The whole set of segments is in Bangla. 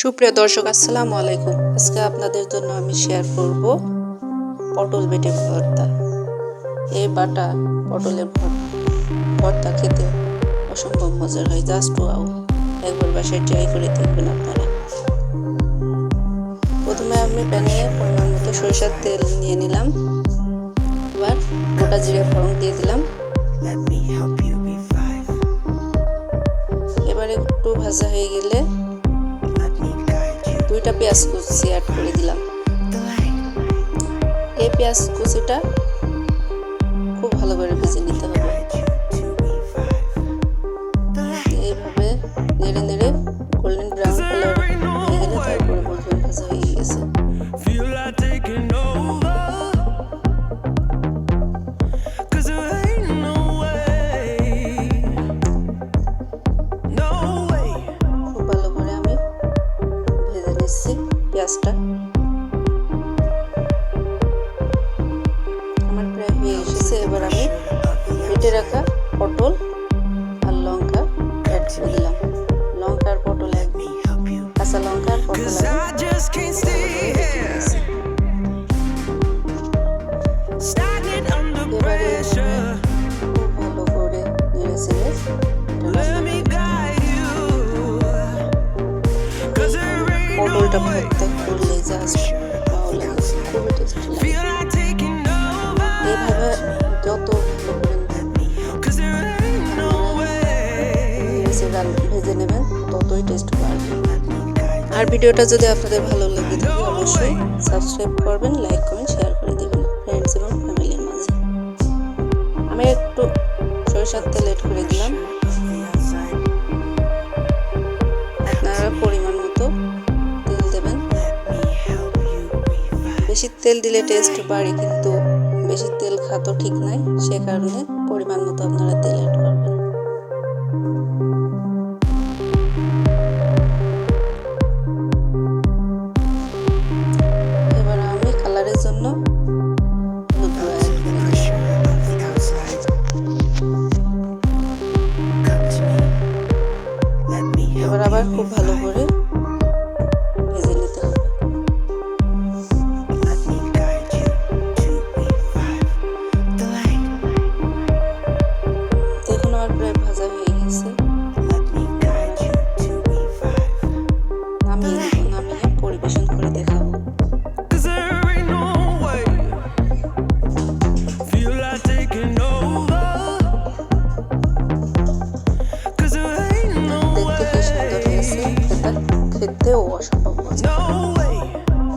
সুপ্রিয় দর্শক আসসালামু আলাইকুম। আজকে আপনাদের জন্য আমি শেয়ার করব পটল বেটে ভর্তা। এই বাটা পটলের ভর্তা। খেতে অসম্ভব মজার হয় জাস্ট ওয়াও। একবার বাসায় ট্রাই করে দেখবেন আপনারা। প্রথমে আমি প্যানে পরিমাণ মতো সরিষার তেল নিয়ে নিলাম। এবার গোটা জিরে ফোড়ন দিয়ে দিলাম। এবার একটু ভাজা হয়ে গেলে দুইটা পেঁয়াজ কুচি অ্যাড করে দিলাম এই পেঁয়াজ কুচিটা খুব ভালো করে ভেজে নিতে হবে. এইভাবে নেড়ে নেড়ে গোল্ডেন ব্রাউন ভেজে পেঁয়াজটা। আমার প্রায় হয়ে এসেছে, এবার আমি কেটে রাখা পটল আর লঙ্কা অ্যাড দিলাম। লঙ্কার পটল এক। Let me help you. কাঁচা লঙ্কা পটল পটলটা ভর্তা করলে জাস্ট ভালো যত. ভেজে নেবেন, ততই টেস্ট বাড়বে। আর ভিডিওটা যদি আপনাদের ভালো লাগে থাকে, অবশ্যই সাবস্ক্রাইব করবেন লাইক কমেন্ট শেয়ার করে দেবেন ফ্রেন্ডস এবং ফ্যামিলির মাঝে। আমি একটু সরিষার তেল এড করে দিলাম। বেশি তেল দিলে টেস্ট বাড়ে কিন্তু বেশি তেল খাতো ঠিক নাই সে কারণে পরিমাণ মতো আপনারা তেল অ্যাড করবেন। এবার আমি কালারের জন্য হলুদ গুঁড়ো add করে খেতেও অসম্ভব.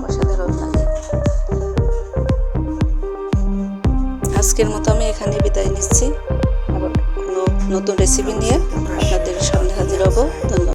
অসাধারণ লাগে। আজকের মতো আমি এখানে বিদায় নিচ্ছি। আবার নতুন রেসিপি নিয়ে আপনাদের সামনে হাজির হব। ধন্যবাদ।